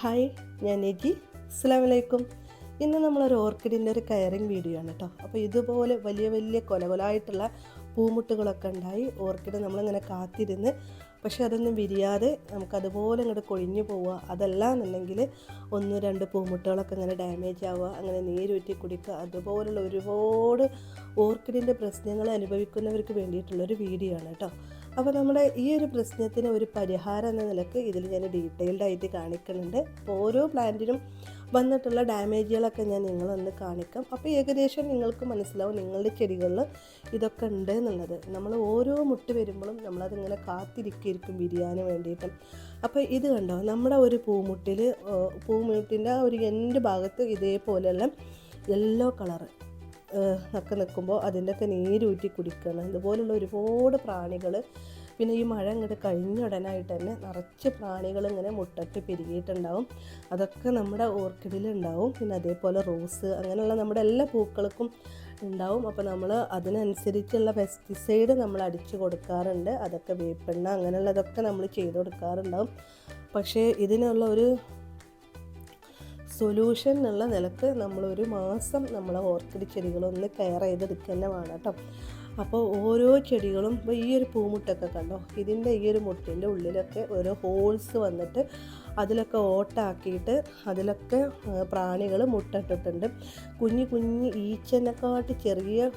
Hi ഞാൻ നെജി അസ്സലാമലൈക്കും. ഇന്ന് നമ്മളൊരു ഓർക്കിഡിന്റെ ഒരു കയറിങ് വീഡിയോ ആണ് കേട്ടോ അപ്പോൾ ഇതുപോലെ വലിയ വലിയ കൊലകൊലായിട്ടുള്ള പൂമുട്ടുകളൊക്കെ ഉണ്ടായി. ഓർക്കിഡ് നമ്മളിങ്ങനെ കാത്തിരുന്ന് പക്ഷെ അതൊന്നും വിരിയാതെ നമുക്കതുപോലെ ഇങ്ങോട്ട് കൊഴിഞ്ഞു പോവുക അതല്ല എന്നുണ്ടെങ്കിൽ ഒന്ന് രണ്ട് പൂമുട്ടുകളൊക്കെ ഇങ്ങനെ ഡാമേജ് ആവുക അങ്ങനെ നീരൂറ്റി കുടിക്കുക അതുപോലുള്ള ഒരുപാട് ഓർക്കിഡിന്റെ പ്രശ്നങ്ങൾ അനുഭവിക്കുന്നവർക്ക് വേണ്ടിയിട്ടുള്ളൊരു വീഡിയോ ആണ് കേട്ടോ അപ്പോൾ നമ്മുടെ ഈ ഒരു പ്രശ്നത്തിന് ഒരു പരിഹാരം എന്ന നിലയ്ക്ക് ഇതിൽ ഞാൻ ഡീറ്റെയിൽഡ് ആയിട്ട് കാണിക്കുന്നുണ്ട് ഓരോ പ്ലാന്റിനും വന്നിട്ടുള്ള ഡാമേജുകളൊക്കെ ഞാൻ നിങ്ങളൊന്ന് കാണിക്കാം. അപ്പോൾ ഏകദേശം നിങ്ങൾക്ക് മനസ്സിലാവും നിങ്ങളുടെ ചെടികളിൽ ഇതൊക്കെ ഉണ്ട് എന്നുള്ളത്. നമ്മൾ ഓരോ മുട്ട് വരുമ്പോഴും നമ്മളതിങ്ങനെ കാത്തിരിക്കും വിരിയാൻ വേണ്ടിയിട്ട്. അപ്പോൾ ഇത് കണ്ടോ? നമ്മുടെ ഒരു പൂമുട്ടിൽ പൂമുട്ടിന്റെ ഒരു എന്റെ ഭാഗത്ത് ഇതേപോലെയുള്ള യെല്ലോ കളറ് ഒക്കെ നിൽക്കുമ്പോൾ അതിന്റെയൊക്കെ നീരൂറ്റി കുടിക്കണം. ഇതുപോലുള്ള ഒരുപാട് പ്രാണികൾ പിന്നെ ഈ മഴ ഇങ്ങോട്ട് കഴിഞ്ഞ ഉടനായിട്ട് തന്നെ നിറച്ച് പ്രാണികൾ ഇങ്ങനെ മുട്ടൊക്കെ പെരുകിയിട്ടുണ്ടാവും. അതൊക്കെ നമ്മുടെ ഓർക്കിഡിലുണ്ടാവും പിന്നെ അതേപോലെ റോസ് അങ്ങനെയുള്ള നമ്മുടെ എല്ലാ പൂക്കൾക്കും ഉണ്ടാവും. അപ്പോൾ നമ്മൾ അതിനനുസരിച്ചുള്ള പെസ്റ്റിസൈഡ് നമ്മൾ അടിച്ചു കൊടുക്കാറുണ്ട്. അതൊക്കെ വേപ്പെണ്ണ അങ്ങനെയുള്ളതൊക്കെ നമ്മൾ ചെയ്ത് കൊടുക്കാറുണ്ടാവും. പക്ഷേ ഇതിനുള്ള ഒരു സൊല്യൂഷൻ എന്നുള്ള നിലയ്ക്ക് നമ്മളൊരു മാസം നമ്മൾ ഓർക്കിഡ് ചെടികളൊന്ന് കെയർ ചെയ്തെടുക്കുക തന്നെ വേണം കേട്ടോ. അപ്പോൾ ഓരോ ചെടികളും ഇപ്പോൾ ഈ ഒരു പൂമുട്ടൊക്കെ കണ്ടോ? ഇതിന്റെ ഈ ഒരു മുട്ടിന്റെ ഉള്ളിലൊക്കെ ഓരോ ഹോൾസ് വന്നിട്ട് അതിലൊക്കെ ഓട്ടാക്കിയിട്ട് അതിലൊക്കെ പ്രാണികൾ മുട്ടിട്ടിട്ടുണ്ട്. കുഞ്ഞു കുഞ്ഞ് ഈച്ചനെക്കാട്ട് ചെറിയ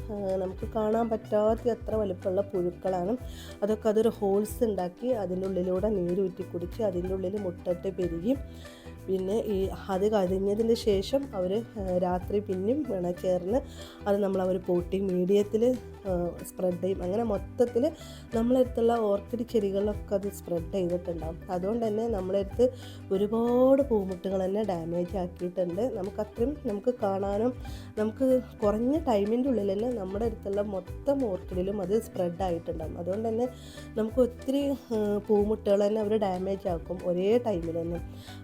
നമുക്ക് കാണാൻ പറ്റാത്ത അത്ര വലുപ്പമുള്ള പുഴുക്കളാണ്. അതൊക്കെ അതൊരു ഹോൾസ് ഉണ്ടാക്കി അതിന്റെ ഉള്ളിലൂടെ നീരൂറ്റി കുടിച്ച് അതിന്റെ ഉള്ളിൽ മുട്ടിട്ട് പെരുകി പിന്നെ ഈ അത് കഴിഞ്ഞതിന് ശേഷം അവർ രാത്രി പിന്നെയും വിണക്കേറിന് അത് നമ്മൾ അവർ പോട്ടി മീഡിയത്തിൽ സ്പ്രെഡ് ചെയ്യും. അങ്ങനെ മൊത്തത്തിൽ നമ്മളെടുത്തുള്ള ഓർക്കിഡ് ചെടികളിലൊക്കെ അത് സ്പ്രെഡ് ചെയ്തിട്ടുണ്ടാകും അതുകൊണ്ട് തന്നെ നമ്മളെടുത്ത് ഒരുപാട് പൂമുട്ടുകൾ തന്നെ ഡാമേജ് ആക്കിയിട്ടുണ്ട്. നമുക്ക് അത്രയും നമുക്ക് കാണാനും നമുക്ക് കുറഞ്ഞ ടൈമിന്റെ ഉള്ളിൽ തന്നെ നമ്മുടെ അടുത്തുള്ള മൊത്തം ഓർക്കിഡിലും അത് സ്പ്രെഡ് ആയിട്ടുണ്ടാകും അതുകൊണ്ട് തന്നെ നമുക്ക് ഒത്തിരി പൂമുട്ടുകൾ തന്നെ അവർ ഡാമേജ് ആക്കും ഒരേ ടൈമിൽ തന്നെ.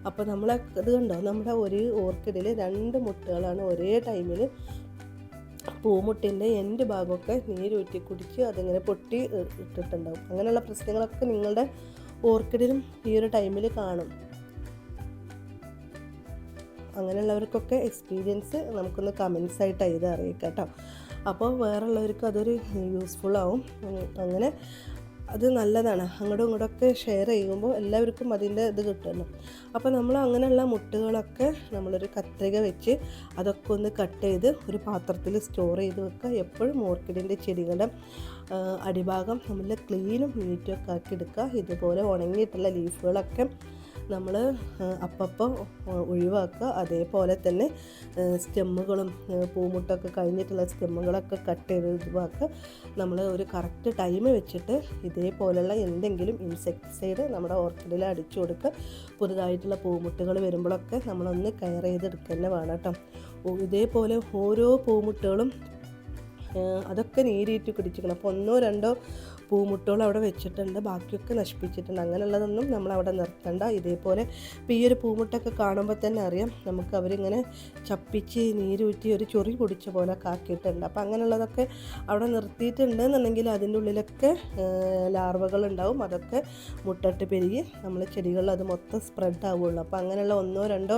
അപ്പോൾ നമ്മളെ ഇത് കണ്ടോ? നമ്മുടെ ഒരു ഓർക്കിഡിൽ രണ്ട് മുട്ടുകളാണ് ഒരേ ടൈമിൽ പൂമുട്ടിന്റെ എന്റെ ഭാഗമൊക്കെ നീരൂറ്റി കുടിച്ച് അതിങ്ങനെ പൊട്ടി ഇട്ടിട്ടുണ്ടാവും. അങ്ങനെയുള്ള പ്രശ്നങ്ങളൊക്കെ നിങ്ങളുടെ ഓർക്കിഡിലും ഈ ഒരു ടൈമിൽ കാണും. അങ്ങനെയുള്ളവർക്കൊക്കെ എക്സ്പീരിയൻസ് നമുക്കൊന്ന് കമൻസ് ആയിട്ട് എഴുതി അറിയിക്കാം കേട്ടോ. അപ്പോൾ വേറുള്ളവർക്ക് അതൊരു യൂസ്ഫുൾ ആവും. അങ്ങനെ അത് നല്ലതാണ്. അങ്ങോട്ടും ഇങ്ങോട്ടൊക്കെ ഷെയർ ചെയ്യുമ്പോൾ എല്ലാവർക്കും അതിന്റെ ഇത് കിട്ടുമല്ലോ അപ്പോൾ നമ്മൾ അങ്ങനെയുള്ള മുട്ടുകളൊക്കെ നമ്മളൊരു കത്രിക വെച്ച് അതൊക്കെ ഒന്ന് കട്ട് ചെയ്ത് ഒരു പാത്രത്തിൽ സ്റ്റോർ ചെയ്ത് വെക്കുക. എപ്പോഴും ഓർക്കിഡിന്റെ ചെടികളുടെ അടിഭാഗം നമ്മൾ ക്ലീനും നീറ്റും ഒക്കെ ആക്കി എടുക്കുക. ഇതുപോലെ ഉണങ്ങിയിട്ടുള്ള ലീഫുകളൊക്കെ നമ്മൾ അപ്പപ്പോൾ ഒഴിവാക്കുക. അതേപോലെ തന്നെ സ്റ്റെമ്മുകളും പൂമുട്ടൊക്കെ കഴിഞ്ഞിട്ടുള്ള സ്റ്റെമ്മുകളൊക്കെ കട്ട് ചെയ്ത് ഒഴിവാക്കുക. നമ്മൾ ഒരു കറക്റ്റ് ടൈം വെച്ചിട്ട് ഇതേപോലെയുള്ള എന്തെങ്കിലും ഇൻസെക്ടിസൈഡ് നമ്മുടെ ഓർക്കിഡിൽ അടിച്ചു കൊടുക്കുക. പുതുതായിട്ടുള്ള പൂമുട്ടുകൾ വരുമ്പോഴൊക്കെ നമ്മളൊന്ന് കെയർ ചെയ്തെടുക്കുക തന്നെ വേണം കേട്ടോ. ഇതേപോലെ ഓരോ പൂമുട്ടുകളും അതൊക്കെ നീരിയിട്ട് പിടിച്ചിരിക്കണം. അപ്പോൾ ഒന്നോ രണ്ടോ പൂമുട്ടുകൾ അവിടെ വെച്ചിട്ടുണ്ട് ബാക്കിയൊക്കെ നശിപ്പിച്ചിട്ടുണ്ട്. അങ്ങനെയുള്ളതൊന്നും നമ്മൾ അവിടെ നിർത്തണ്ട. ഇതേപോലെ ഇപ്പോൾ ഈ ഒരു പൂമുട്ടൊക്കെ കാണുമ്പോൾ തന്നെ അറിയാം നമുക്ക് അവരിങ്ങനെ ചപ്പിച്ച് നീരൂറ്റി ഒരു ചൊറി പൊടിച്ച പോലെ കാക്കിയിട്ടുണ്ട് അപ്പോൾ അങ്ങനെയുള്ളതൊക്കെ അവിടെ നിർത്തിയിട്ടുണ്ട് എന്നുണ്ടെങ്കിൽ അതിന്റെ ഉള്ളിലൊക്കെ ലാർവകൾ ഉണ്ടാവും. അതൊക്കെ മുട്ടിട്ട് പെരുകി നമ്മൾ ചെടികളിൽ അത് മൊത്തം സ്പ്രെഡ് ആവുള്ളൂ അപ്പോൾ അങ്ങനെയുള്ള ഒന്നോ രണ്ടോ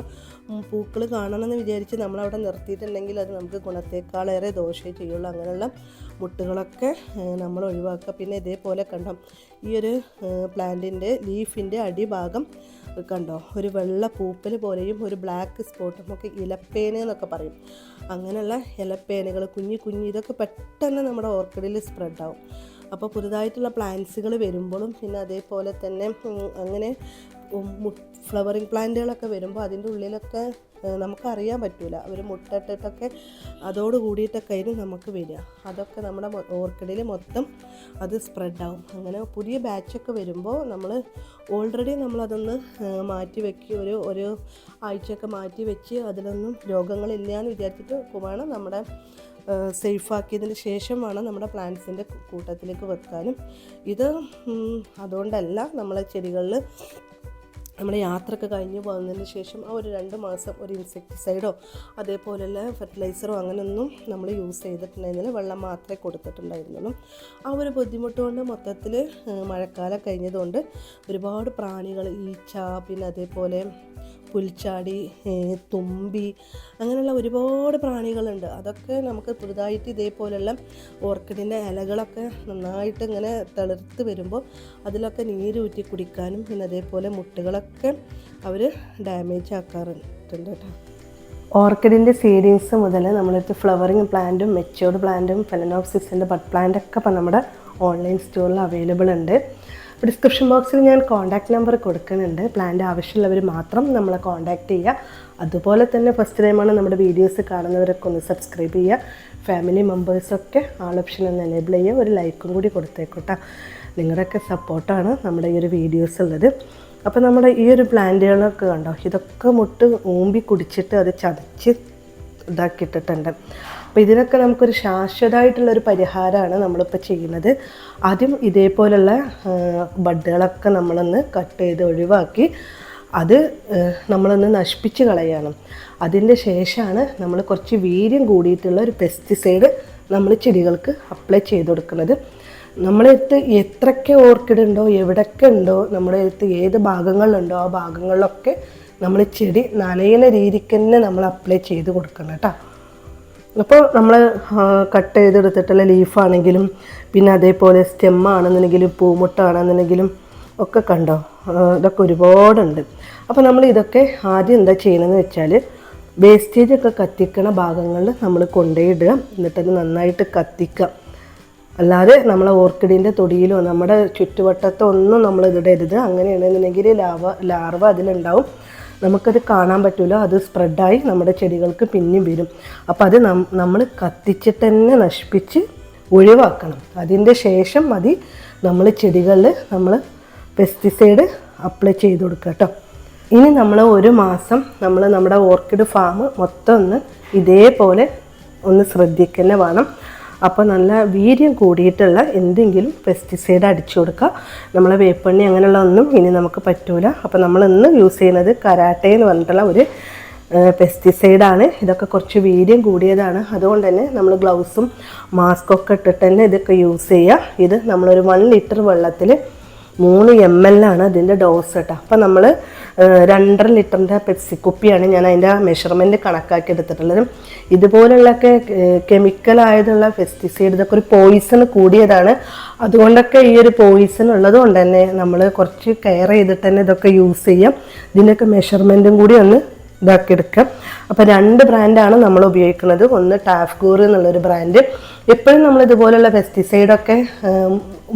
പൂക്കൾ കാണണമെന്ന് വിചാരിച്ച് നമ്മളവിടെ നിർത്തിയിട്ടുണ്ടെങ്കിൽ അത് നമുക്ക് ഗുണത്തേക്കാളേറെ ദോഷമേ ചെയ്യുള്ളൂ. അങ്ങനെയുള്ള മുട്ടുകളൊക്കെ നമ്മൾ ഒഴിവാക്കുക പിന്നെ ഇതേപോലെ കണ്ടോ ഈ ഒരു പ്ലാന്റിന്റെ ലീഫിന്റെ അടിഭാഗം കണ്ടോ ഒരു വെള്ള പൂപ്പൽ പോലെയും ഒരു ബ്ലാക്ക് സ്പോട്ടും ഒക്കെ ഇലപ്പേന എന്നൊക്കെ പറയും. അങ്ങനെയുള്ള ഇലപ്പേനകൾ കുഞ്ഞു കുഞ്ഞു ഇതൊക്കെ പെട്ടെന്ന് നമ്മുടെ ഓർക്കിഡിൽ സ്പ്രെഡ് ആവും അപ്പോൾ പുതുതായിട്ടുള്ള പ്ലാന്റ്സുകൾ വരുമ്പോഴും പിന്നെ അതേപോലെ തന്നെ അങ്ങനെ ഫ്ലവറിങ് പ്ലാന്റുകളൊക്കെ വരുമ്പോൾ അതിന്റെ ഉള്ളിലൊക്കെ നമുക്കറിയാൻ പറ്റില്ല അവർ മുട്ടിട്ടിട്ടൊക്കെ അതോട് കൂടിയിട്ടൊക്കെ നമുക്ക് വരിക. അതൊക്കെ നമ്മുടെ ഓർക്കിഡിൽ മൊത്തം അത് സ്പ്രെഡാവും അങ്ങനെ പുതിയ ബാച്ചൊക്കെ വരുമ്പോൾ നമ്മൾ ഓൾറെഡി നമ്മളതൊന്ന് മാറ്റി വെക്കി ഒരു ഒരു ആഴ്ചയൊക്കെ മാറ്റി വെച്ച് അതിലൊന്നും രോഗങ്ങളില്ല എന്ന് വിചാരിച്ചിട്ട് വേണം നമ്മുടെ സേഫാക്കിയതിന് ശേഷം വേണം നമ്മുടെ പ്ലാന്റ്സിന്റെ കൂട്ടത്തിലേക്ക് വെക്കാനും. ഇത് അതുകൊണ്ടല്ല നമ്മളെ ചെടികളിൽ നമ്മൾ യാത്രയൊക്കെ കഴിഞ്ഞ് പോകുന്നതിന് ശേഷം ആ ഒരു രണ്ട് മാസം ഒരു ഇൻസെക്ടിസൈഡോ അതേപോലെയുള്ള ഫെർട്ടിലൈസറോ അങ്ങനെയൊന്നും നമ്മൾ യൂസ് ചെയ്തിട്ടുണ്ടായിരുന്നില്ല. വെള്ളം മാത്രമേ കൊടുത്തിട്ടുണ്ടായിരുന്നുള്ളൂ. ആ ഒരു ബുദ്ധിമുട്ട് കൊണ്ട് മൊത്തത്തിൽ മഴക്കാലം കഴിഞ്ഞതുകൊണ്ട് ഒരുപാട് പ്രാണികൾ ഈച്ച പിന്നെ അതേപോലെ പുൽച്ചാടി തുമ്പി അങ്ങനെയുള്ള ഒരുപാട് പ്രാണികളുണ്ട്. അതൊക്കെ നമുക്ക് പുതുതായിട്ട് ഇതേപോലെയുള്ള ഓർക്കിഡിന്റെ ഇലകളൊക്കെ നന്നായിട്ട് ഇങ്ങനെ തളിർത്ത് വരുമ്പോൾ അതിലൊക്കെ നീരൂറ്റി കുടിക്കാനും പിന്നെ അതേപോലെ മുട്ടുകളൊക്കെ അവർ ഡാമേജ് ആക്കാറുണ്ട് കേട്ടോ. ഓർക്കിഡിന്റെ സീരീസ് മുതൽ നമ്മളിപ്പോൾ ഫ്ലവറിങ് പ്ലാന്റും മെച്ചോർഡ് പ്ലാന്റും ഫെലനോപ്സിസിന്റെ ബഡ് പ്ലാന്റൊക്കെ ഇപ്പം നമ്മുടെ ഓൺലൈൻ സ്റ്റോറിൽ അവൈലബിൾ ഉണ്ട്. ഡിസ്ക്രിപ്ഷൻ ബോക്സിൽ ഞാൻ കോൺടാക്ട് നമ്പർ കൊടുക്കുന്നുണ്ട്. പ്ലാന്റ് ആവശ്യമുള്ളവർ മാത്രം നമ്മളെ കോൺടാക്റ്റ് ചെയ്യുക. അതുപോലെ തന്നെ ഫസ്റ്റ് ടൈമാണ് നമ്മുടെ വീഡിയോസ് കാണുന്നവരൊക്കെ ഒന്ന് സബ്സ്ക്രൈബ് ചെയ്യുക. ഫാമിലി മെമ്പേഴ്സൊക്കെ ആൾ ഓപ്ഷൻ ഒന്ന് എനേബിൾ ചെയ്യുക. ഒരു ലൈക്കും കൂടി കൊടുത്തേക്കോട്ടെ. നിങ്ങളുടെയൊക്കെ സപ്പോർട്ടാണ് നമ്മുടെ ഈ ഒരു വീഡിയോസ് ഉള്ളത്. അപ്പോൾ നമ്മുടെ ഈ ഒരു പ്ലാന്റുകളൊക്കെ കണ്ടോ? ഇതൊക്കെ മുട്ട് ഊമ്പി കുടിച്ചിട്ട് അത് ചതച്ച് ഇതാക്കിയിട്ടിട്ടുണ്ട്. അപ്പോൾ ഇതിനൊക്കെ നമുക്കൊരു ശാശ്വതമായിട്ടുള്ളൊരു പരിഹാരമാണ് നമ്മളിപ്പോൾ ചെയ്യുന്നത്. ആദ്യം ഇതേപോലുള്ള ബഡ്ഡുകളൊക്കെ നമ്മളൊന്ന് കട്ട് ചെയ്ത് ഒഴിവാക്കി അത് നമ്മളൊന്ന് നശിപ്പിച്ച് കളയണം. അതിന്റെ ശേഷമാണ് നമ്മൾ കുറച്ച് വീര്യം കൂടിയിട്ടുള്ള ഒരു പെസ്റ്റിസൈഡ് നമ്മൾ ചെടികൾക്ക് അപ്ലൈ ചെയ്ത് കൊടുക്കുന്നത്. നമ്മളെടുത്ത് എത്രയൊക്കെ ഓർക്കിഡ് ഉണ്ടോ എവിടെയൊക്കെ ഉണ്ടോ നമ്മുടെ അടുത്ത് ഏത് ഭാഗങ്ങളിലുണ്ടോ ആ ഭാഗങ്ങളിലൊക്കെ നമ്മൾ ചെടി നനയുന്ന രീതിക്ക് തന്നെ നമ്മൾ അപ്ലൈ ചെയ്ത് കൊടുക്കണം കേട്ടോ. അപ്പോൾ നമ്മൾ കട്ട് ചെയ്തെടുത്തിട്ടുള്ള ലീഫാണെങ്കിലും പിന്നെ അതേപോലെ സ്റ്റെമ്മാണെന്നുണ്ടെങ്കിലും പൂമുട്ടാണെന്നുണ്ടെങ്കിലും ഒക്കെ കണ്ടോ? ഇതൊക്കെ ഒരുപാടുണ്ട്. അപ്പോൾ നമ്മൾ ഇതൊക്കെ ആദ്യം എന്താ ചെയ്യണമെന്ന് വെച്ചാൽ വേസ്റ്റേജ് ഒക്കെ കത്തിക്കണ ഭാഗങ്ങളിൽ നമ്മൾ കൊണ്ടുപോയിടുക. എന്നിട്ടത് നന്നായിട്ട് കത്തിക്കുക. അല്ലാതെ നമ്മളെ ഓർക്കിഡിന്റെ തൊടിയിലോ നമ്മുടെ ചുറ്റുവട്ടത്തോ ഒന്നും നമ്മൾ ഇതിടരുത് അങ്ങനെയാണെന്നുണ്ടെങ്കിൽ ലാവ ലാർവ അതിലുണ്ടാവും. നമുക്കത് കാണാൻ പറ്റില്ല അത് സ്പ്രെഡായി നമ്മുടെ ചെടികൾക്ക് പിന്നെയും വരും. അപ്പോൾ അത് നമ്മൾ കത്തിച്ചിട്ട് തന്നെ നശിപ്പിച്ച് ഒഴിവാക്കണം. അതിന്റെ ശേഷം മതി നമ്മൾ ചെടികളിൽ നമ്മൾ പെസ്റ്റിസൈഡ് അപ്ലൈ ചെയ്ത് കൊടുക്കുക കേട്ടോ ഇനി നമ്മൾ ഒരു മാസം നമ്മൾ നമ്മുടെ ഓർക്കിഡ് ഫാം മൊത്തം ഒന്ന് ഇതേപോലെ ഒന്ന് ശ്രദ്ധിക്കുന്ന വേണം. അപ്പോൾ നല്ല വീര്യം കൂടിയിട്ടുള്ള എന്തെങ്കിലും പെസ്റ്റിസൈഡ് അടിച്ചു കൊടുക്കുക. നമ്മളെ വേപ്പെണ്ണി അങ്ങനെയുള്ള ഒന്നും ഇനി നമുക്ക് പറ്റൂല. അപ്പോൾ നമ്മൾ ഇന്ന് യൂസ് ചെയ്യുന്നത് കരാട്ടെ എന്ന് പറഞ്ഞിട്ടുള്ള ഒരു പെസ്റ്റിസൈഡാണ് ഇതൊക്കെ കുറച്ച് വീര്യം കൂടിയതാണ്. അതുകൊണ്ട് തന്നെ നമ്മൾ ഗ്ലൗസും മാസ്കൊക്കെ ഇട്ടിട്ട് തന്നെ ഇതൊക്കെ യൂസ് ചെയ്യുക. ഇത് നമ്മളൊരു വൺ ലിറ്റർ വെള്ളത്തിൽ മൂന്ന് എം ആണ് അതിന്റെ ഡോസ് കേട്ടോ. അപ്പം നമ്മൾ രണ്ടര ലിറ്ററിന്റെ പെപ്സി കുപ്പിയാണ് ഞാൻ അതിന്റെ മെഷർമെന്റ് കണക്കാക്കി എടുത്തിട്ടുള്ളത്. ഇതുപോലുള്ളൊക്കെ കെമിക്കലായതുള്ള പെസ്റ്റിസൈഡ് ഇതൊക്കെ ഒരു പോയിസൺ കൂടിയതാണ്. അതുകൊണ്ടൊക്കെ ഈ ഒരു പോയിസൺ ഉള്ളത് കൊണ്ട് തന്നെ നമ്മൾ കുറച്ച് കെയർ ചെയ്തിട്ട് തന്നെ ഇതൊക്കെ യൂസ് ചെയ്യാം. ഇതിന്റെയൊക്കെ മെഷർമെന്റും കൂടി ഒന്ന് ഇതാക്കി എടുക്കാം. അപ്പോൾ രണ്ട് ബ്രാൻഡാണ് നമ്മൾ ഉപയോഗിക്കുന്നത്. ഒന്ന് ടാഫ്കൂർ എന്നുള്ളൊരു ബ്രാൻഡ് എപ്പോഴും നമ്മൾ ഇതുപോലുള്ള പെസ്റ്റിസൈഡൊക്കെ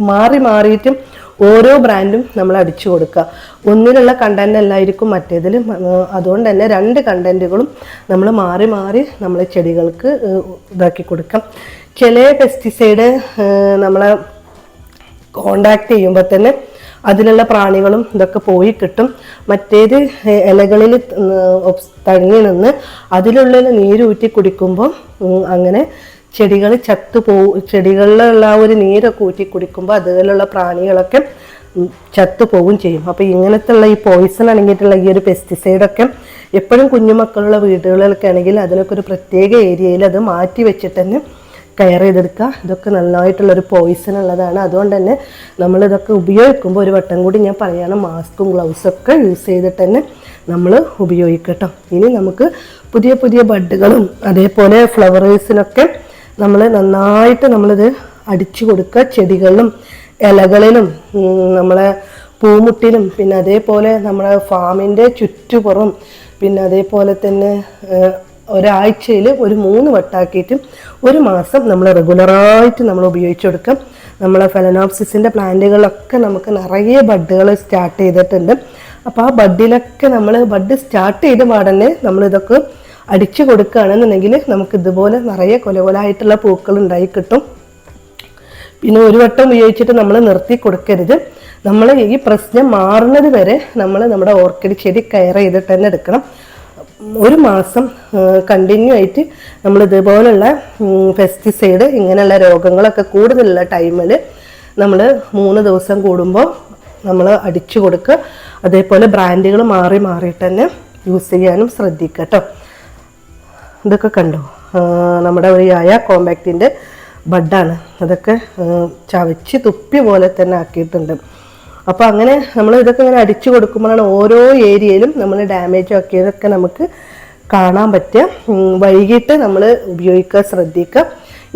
മാറി മാറിയിട്ടും ഓരോ ബ്രാൻഡും നമ്മൾ അടിച്ചു കൊടുക്കുക. ഒന്നിലുള്ള കണ്ടന്റ് അല്ലായിരിക്കും മറ്റേതിൽ അതുകൊണ്ട് തന്നെ രണ്ട് കണ്ടന്റുകളും നമ്മൾ മാറി മാറി നമ്മൾ ചെടികൾക്ക് ഇതാക്കി കൊടുക്കാം. ചില പെസ്റ്റിസൈഡ് നമ്മളെ കോണ്ടാക്ട് ചെയ്യുമ്പോൾ തന്നെ അതിലുള്ള പ്രാണികളും ഇതൊക്കെ പോയി കിട്ടും. മറ്റേത് ഇലകളിൽ തങ്ങി നിന്ന് അതിലുള്ള നീരൂറ്റി കുടിക്കുമ്പോൾ അങ്ങനെ ചെടികൾ ചത്തു പോ ചെടികളിലുള്ള ആ ഒരു നീരൊക്കെ ഊറ്റി കുടിക്കുമ്പോൾ അതിലുള്ള പ്രാണികളൊക്കെ ചത്തുപോകും ചെയ്യും. അപ്പോൾ ഇങ്ങനത്തെ ഉള്ള ഈ പോയിസൺ അടങ്ങിയിട്ടുള്ള ഈ ഒരു പെസ്റ്റിസൈഡൊക്കെ എപ്പോഴും കുഞ്ഞുമക്കളുള്ള വീടുകളിലൊക്കെ ആണെങ്കിൽ അതിനൊക്കെ ഒരു പ്രത്യേക ഏരിയയിൽ അത് മാറ്റി വെച്ചിട്ട് തന്നെ കെയർ ചെയ്തെടുക്കുക. ഇതൊക്കെ നന്നായിട്ടുള്ളൊരു പോയിസൺ ഉള്ളതാണ്. അതുകൊണ്ട് തന്നെ നമ്മളിതൊക്കെ ഉപയോഗിക്കുമ്പോൾ ഒരു വട്ടം കൂടി ഞാൻ പറയുകയാണ് മാസ്കും ഗ്ലൗസൊക്കെ യൂസ് ചെയ്തിട്ട് തന്നെ നമ്മൾ ഉപയോഗിക്കട്ടോ. ഇനി നമുക്ക് പുതിയ പുതിയ ബഡ്ഡുകളും അതേപോലെ ഫ്ലവറേഴ്സിനൊക്കെ നമ്മൾ നന്നായിട്ട് നമ്മളിത് അടിച്ചു കൊടുക്കുക. ചെടികളിലും ഇലകളിലും നമ്മളെ പൂമുട്ടിലും പിന്നെ അതേപോലെ നമ്മളെ ഫാമിന്റെ ചുറ്റുപുറം പിന്നെ അതേപോലെ തന്നെ ഒരാഴ്ചയിൽ ഒരു മൂന്ന് വട്ടാക്കിയിട്ട് ഒരു മാസം നമ്മൾ റെഗുലറായിട്ട് നമ്മൾ ഉപയോഗിച്ച് കൊടുക്കാം നമ്മളെ ഫെലനോപ്സിസിന്റെ പ്ലാന്റുകളൊക്കെ നമുക്ക് നിറയെ ബഡ്ഡുകൾ സ്റ്റാർട്ട് ചെയ്തിട്ടുണ്ട്. അപ്പോൾ ആ ബഡ്ഡിലൊക്കെ നമ്മൾ ബഡ് സ്റ്റാർട്ട് ചെയ്ത പാടന്നെ നമ്മളിതൊക്കെ അടിച്ചു കൊടുക്കുകയാണെന്നുണ്ടെങ്കിൽ നമുക്ക് ഇതുപോലെ നിറയെ കൊലകൊലായിട്ടുള്ള പൂക്കൾ ഉണ്ടായി കിട്ടും. പിന്നെ ഒരു വട്ടം ഉപയോഗിച്ചിട്ട് നമ്മൾ നിർത്തി കൊടുക്കരുത്. നമ്മൾ ഈ പ്രശ്നം മാറുന്നത് വരെ നമ്മൾ നമ്മുടെ ഓർക്കിഡ് ചെടി കെയർ ചെയ്തിട്ട് തന്നെ എടുക്കണം. ഒരു മാസം കണ്ടിന്യൂ ആയിട്ട് നമ്മൾ ഇതുപോലുള്ള പെസ്റ്റിസൈഡ് ഇങ്ങനെയുള്ള രോഗങ്ങളൊക്കെ കൂടുതലുള്ള ടൈമിൽ നമ്മൾ മൂന്ന് ദിവസം കൂടുമ്പോൾ നമ്മൾ അടിച്ചു കൊടുക്കുക. അതേപോലെ ബ്രാൻഡുകൾ മാറി മാറിയിട്ട് തന്നെ യൂസ് ചെയ്യാനും ശ്രദ്ധിക്കുക കേട്ടോ ഇതൊക്കെ കണ്ടോ? നമ്മുടെ ഒരു യായ കോമ്പാക്റ്റിന്റെ ബഡാണ്. അതൊക്കെ ചവച്ച് തുപ്പി പോലെ തന്നെ ആക്കിയിട്ടുണ്ട്. അപ്പോൾ അങ്ങനെ നമ്മൾ ഇതൊക്കെ ഇങ്ങനെ അടിച്ചു കൊടുക്കുമ്പോഴാണ് ഓരോ ഏരിയയിലും നമ്മൾ ഡാമേജ് ആക്കിയതൊക്കെ നമുക്ക് കാണാൻ പറ്റുക. വൈകിട്ട് നമ്മൾ ഉപയോഗിക്കുക ശ്രദ്ധിക്കുക.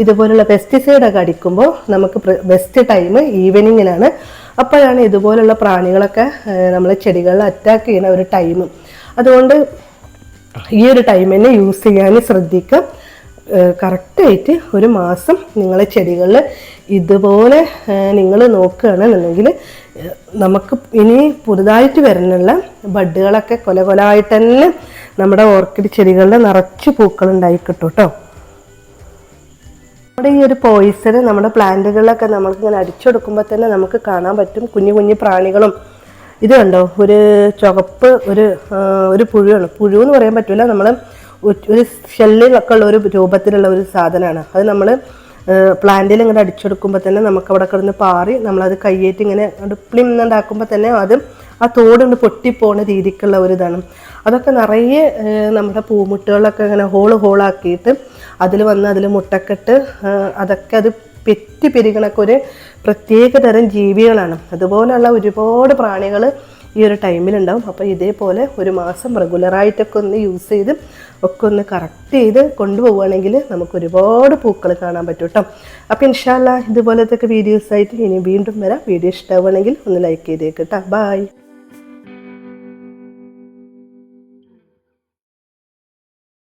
ഇതുപോലുള്ള പെസ്റ്റിസൈഡൊക്കെ അടിക്കുമ്പോൾ നമുക്ക് ബെസ്റ്റ് ടൈം ഈവനിങ്ങിനാണ് അപ്പോഴാണ് ഇതുപോലുള്ള പ്രാണികളൊക്കെ നമ്മൾ ചെടികളിൽ അറ്റാക്ക് ചെയ്യുന്ന ഒരു ടൈം അതുകൊണ്ട് ഈ ഒരു ടൈമിന് യൂസ് ചെയ്യാൻ ശ്രദ്ധിക്കുക കറക്റ്റായിട്ട് ഒരു മാസം നിങ്ങളെ ചെടികളിൽ ഇതുപോലെ നിങ്ങൾ നോക്കുകയാണെന്നുണ്ടെങ്കിൽ നമുക്ക് ഇനി പുതുതായിട്ട് വരുന്നുള്ള ബഡുകളൊക്കെ കൊല കൊലായിട്ട് തന്നെ നമ്മുടെ ഓർക്കിഡ് ചെടികളിൽ നിറച്ച് പൂക്കൾ ഉണ്ടായി കിട്ടും കേട്ടോ. നമ്മുടെ ഈ ഒരു പോയിസൺ നമ്മുടെ പ്ലാന്റുകളിലൊക്കെ നമ്മൾക്ക് ഇങ്ങനെ അടിച്ചെടുക്കുമ്പോൾ തന്നെ നമുക്ക് കാണാൻ പറ്റും. കുഞ്ഞു കുഞ്ഞു പ്രാണികളും ഇത് കണ്ടോ? ഒരു ചുവപ്പ് ഒരു ഒരു പുഴുവാണ്. പുഴു എന്ന് പറയാൻ പറ്റില്ല നമ്മൾ ഒരു ഷെല്ലിലൊക്കെ ഉള്ള ഒരു രൂപത്തിലുള്ള ഒരു സാധനമാണ്. അത് നമ്മൾ പ്ലാന്റിൽ ഇങ്ങനെ അടിച്ചെടുക്കുമ്പോൾ തന്നെ നമുക്ക് അവിടെ കിടന്ന് പാറി നമ്മളത് കയ്യേറ്റ് ഇങ്ങനെ പ്ലിം ഉണ്ടാക്കുമ്പോൾ തന്നെ അത് ആ തോടുണ്ട് പൊട്ടിപ്പോണ രീതിക്കുള്ള ഒരു ഇതാണ്. അതൊക്കെ നിറയെ നമ്മുടെ പൂമുട്ടുകളൊക്കെ ഇങ്ങനെ ഹോൾ ഹോളാക്കിയിട്ട് അതിൽ വന്ന് അതിൽ മുട്ടക്കെട്ട് അതൊക്കെ അത് പെറ്റി പെരുകണൊക്കെ ഒരു പ്രത്യേക തരം ജീവികളാണ്. അതുപോലെയുള്ള ഒരുപാട് പ്രാണികൾ ഈ ഒരു ടൈമിലുണ്ടാവും അപ്പോൾ ഇതേപോലെ ഒരു മാസം റെഗുലറായിട്ടൊക്കെ ഒന്ന് യൂസ് ചെയ്ത് ഒക്കെ ഒന്ന് കറക്റ്റ് ചെയ്ത് കൊണ്ടുപോവുകയാണെങ്കിൽ നമുക്ക് ഒരുപാട് പൂക്കൾ കാണാൻ പറ്റും കേട്ടോ അപ്പോൾ ഇൻഷാല്ല ഇതുപോലത്തെ വീഡിയോസ് ആയിട്ട് ഇനി വീണ്ടും വരാം. വീഡിയോ ഇഷ്ടമാവുകയാണെങ്കിൽ ഒന്ന് ലൈക്ക് ചെയ്തേക്ക് കേട്ടോ ബായ്